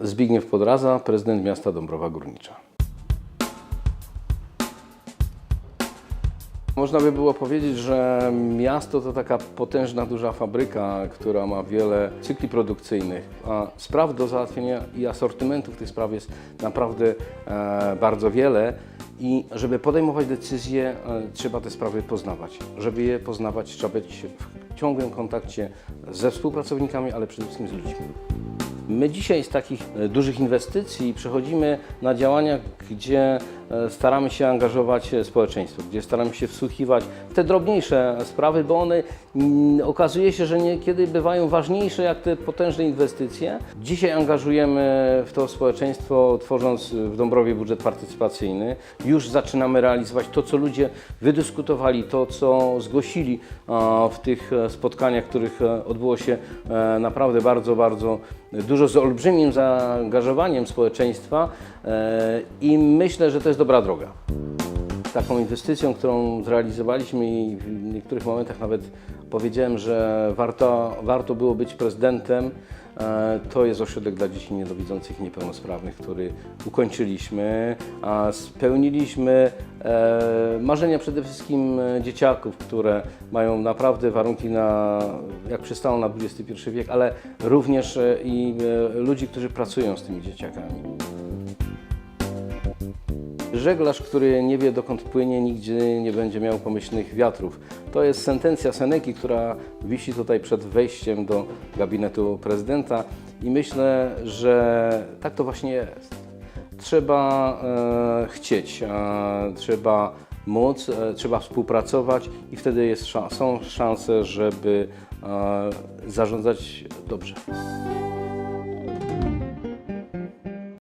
Zbigniew Podraza, prezydent miasta Dąbrowa Górnicza. Można by było powiedzieć, że miasto to taka potężna, duża fabryka, która ma wiele cykli produkcyjnych, a spraw do załatwienia i asortymentów tych spraw jest naprawdę e, bardzo wiele. I żeby podejmować decyzje, e, trzeba te sprawy poznawać. Żeby je poznawać, trzeba być w ciągłym kontakcie ze współpracownikami, ale przede wszystkim z ludźmi. My dzisiaj z takich e, dużych inwestycji przechodzimy na działania, gdzie staramy się angażować e, społeczeństwo, gdzie staramy się wsłuchiwać w te drobniejsze sprawy, bo one mm, okazuje się, że niekiedy bywają ważniejsze jak te potężne inwestycje. Dzisiaj angażujemy w to społeczeństwo, tworząc w Dąbrowie budżet partycypacyjny. Już zaczynamy realizować to, co ludzie wydyskutowali, to, co zgłosili w tych e, spotkaniach, których e, odbyło się e, naprawdę bardzo, bardzo dużo z olbrzymim zaangażowaniem społeczeństwa e, i myślę, że to jest dobra droga. Taką inwestycją, którą zrealizowaliśmy i w niektórych momentach nawet powiedziałem, że warto, warto było być prezydentem, e, to jest ośrodek dla dzieci niedowidzących i niepełnosprawnych, który ukończyliśmy, a spełniliśmy e, marzenia przede wszystkim dzieciaków, które mają naprawdę warunki na, jak przystało na XXI wiek, ale również e, i ludzi, którzy pracują z tymi dzieciakami. Żeglarz, który nie wie dokąd płynie, nigdzie nie będzie miał pomyślnych wiatrów. To jest sentencja Seneki, która wisi tutaj przed wejściem do gabinetu prezydenta i myślę, że tak to właśnie jest. Trzeba e, chcieć, e, trzeba móc, e, trzeba współpracować i wtedy jest szan- są szanse, żeby e, zarządzać dobrze.